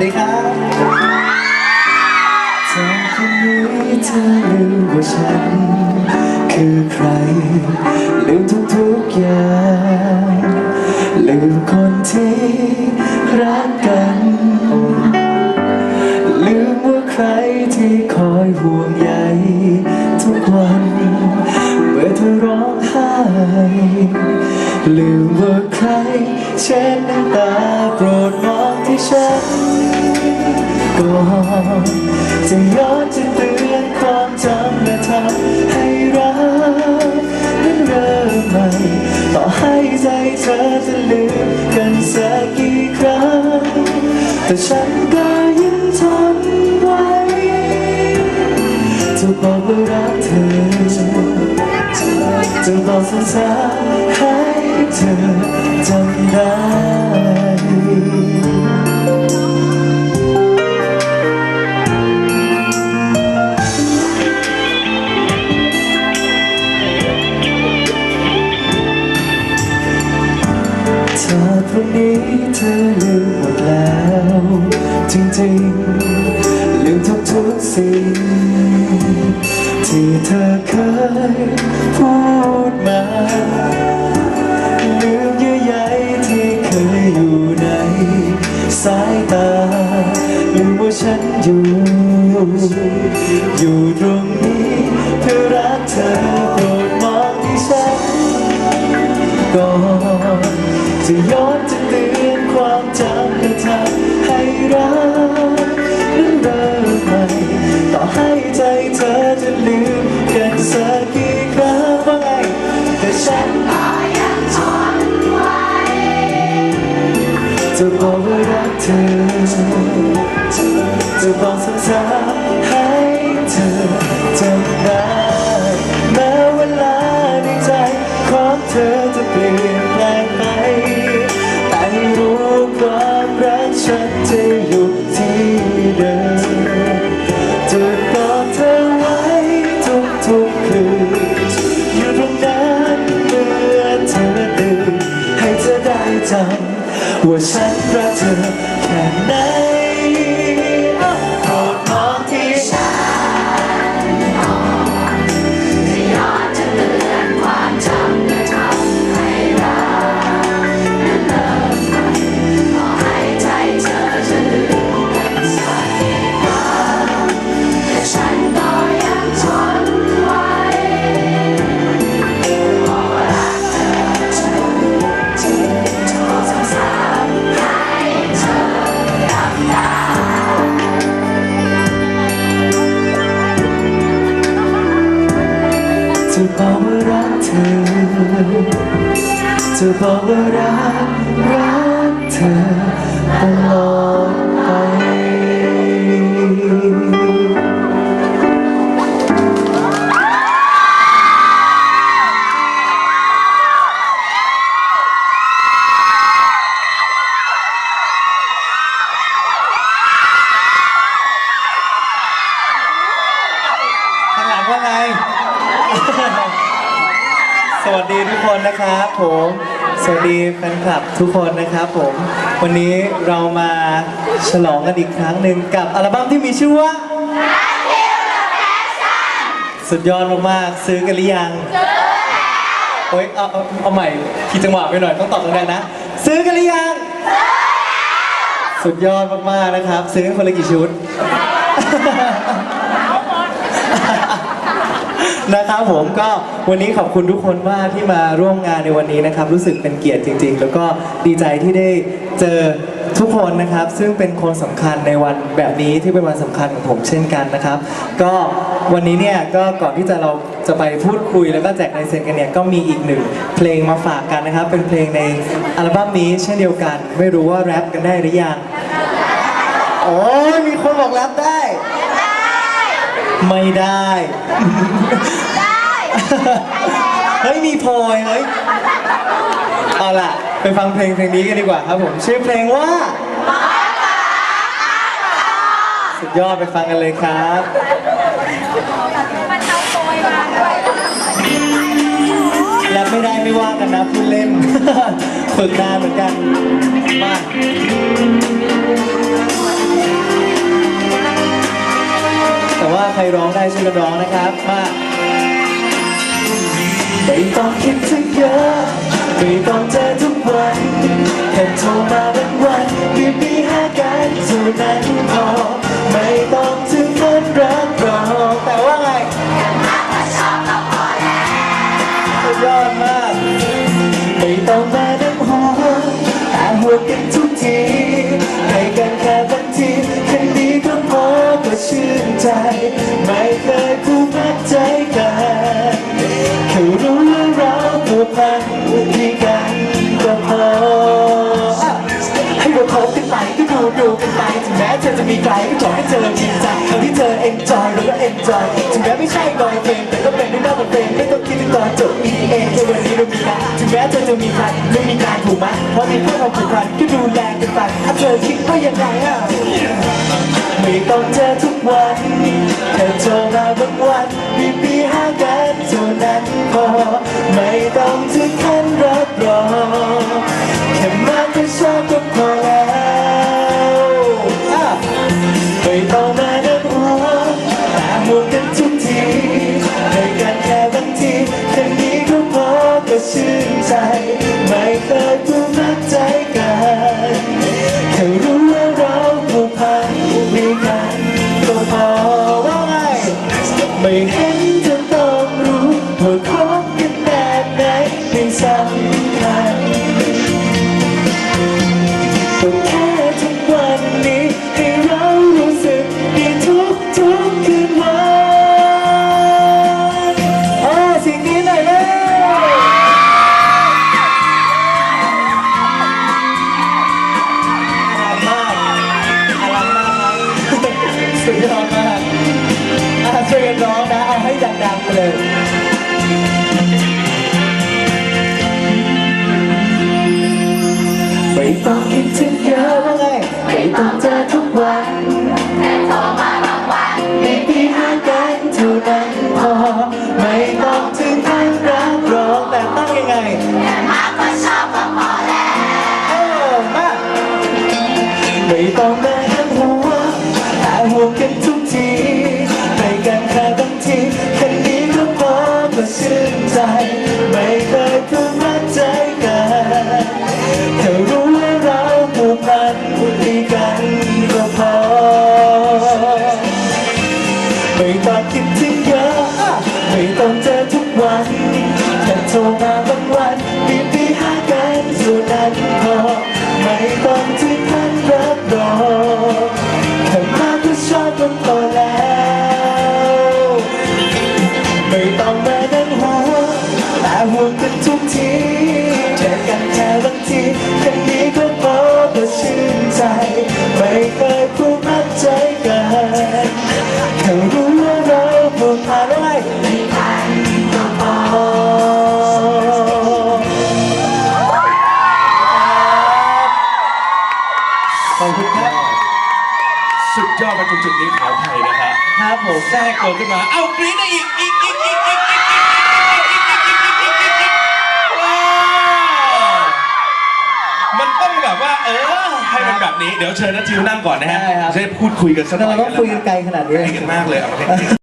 ดีครับเธอคนนี้เธอลืมว่าฉัน คือใครลืมทุกทุกอย่าง จะย้อนจะเตือนความจำและทำให้รักนั้นเริ่มใหม่ต่อให้ใจเธอจะลืมกันสักกี่ครั้ง แต่ฉันก็ยังทนไว้จะบอกว่ารักเธอจะบอกสั้นๆให้เธอจำได้ จริงลืมทุกๆสิ่งที่เธอเคยพูด ก่อนจะย้อนจะเตือนความจำและทำให้รักนั้นเริ่มใหม่ต่อให้ใจเธอจะลืมกันสักกี่ครั้งว่าไงแต่ฉันก็ยังทนไว้จะบอกว่ารักเธอจะบอก ฉันจะอยู่ที่เดิมจะกอดเธอไว้ทุกทุกคืนอยู่ตรงนั้นเมื่อเธอตื่นให้เธอได้จำว่าฉันรักเธอแค่ไหน ธอ จะบอกว่ารักรักเธอตลอดไปข้างหลังว่าไง สวัสดีทุกคนนะครับผม สวัสดีแฟนคลับทุกคนนะครับผม วันนี้เรามาฉลองกันอีกครั้งหนึ่งกับอัลบั้มที่มีชื่อว่า สุดยอดมากๆซื้อกันหรือยังซื้อแล้วโอ๊ยเอาเอาเอาใหม่ขีดจังหวะไปหน่อยต้องตอบดังๆนะ ซื้อกันหรือยัง สุดยอดมากๆนะครับ ซื้อกันคนละกี่ชุด นะครับผมก็วันนี้ขอบคุณทุกคนมากที่มาร่วมงานในวันนี้นะครับ รู้สึกเป็นเกียรติจริง ๆ แล้วก็ดีใจที่ได้เจอทุกคนนะครับ ซึ่งเป็นคนสำคัญในวันแบบนี้ที่เป็นวันสำคัญของผมเช่นกันนะครับ ก็วันนี้เนี่ยก็ก่อนที่จะเราจะไปพูดคุยแล้วก็แจกลายเซ็นกันเนี่ยก็มีอีกหนึ่งเพลงมาฝากกันนะครับ เป็นเพลงในอัลบั้มนี้เช่นเดียวกัน ไม่รู้ว่าแรปกันได้หรือยังโอ้ยมีคนบอกแรปได้ ไม่ได้เฮ้ยมีโพยเฮ้ยเอาล่ะ ไปฟังเพลงเพลงนี้กันดีกว่าครับผมชื่อเพลงว่าสุดยอดไปฟังกันเลยครับมันเอาโปรยมาด้วยแล้วไม่ได้ไม่ว่ากันนะพูดเล่นฝึกนานเหมือนกัน ช่วยกันร้องนะครับมาไม่ต้องคิดถึงเยอะไม่ต้องเจอทุกวันแค่โทรมาวันวันมีมีหากันเท่านั้นพอ แม้เธอจะมีใครก็ขอให้เธอจริงใจเอาที่เธอ enjoy เราก็ enjoy ถึงแม้ไม่ใช่ลอยเพลงแต่ก็เป็นด้วยหน้าบนเพลงไม่ต้องคิดถึงตอนจบมีเองแค่วันนี้เรามีกันถึงแม้เธอจะมีใครไม่มีการถูกไหมเพราะมีเพื่อนเราผูกพันก็ดูแลกันไปถ้าเธอคิดว่ายังไงอะไม่ต้องเจอ ถึงเธอะว่าไงไม่ต้องเจอทุกวันไม่ปีห่างกันเท่านั้นพอไม่ต้องถึงขั้นรักร้องแต่ต้องยังไงเออมาไม่ต้อง พันดีกันก็พอไม่ต้อง จุดนี้ขาวไทยนะฮะครับผมแทรกตัวขึ้นมา เอากรี๊ดได้อีกอีกอีกอีกอีกอีกอีกว้าวมันต้องแบบว่า เออ ให้มันแบบนี้ เดี๋ยวเชิญนัททิวนั่งก่อนนะฮะได้ครับจะได้พูดคุยกันสักหน่เราอยต้องคุยกันไกลขนาดนี้ใกล้กันมากเลยเอามา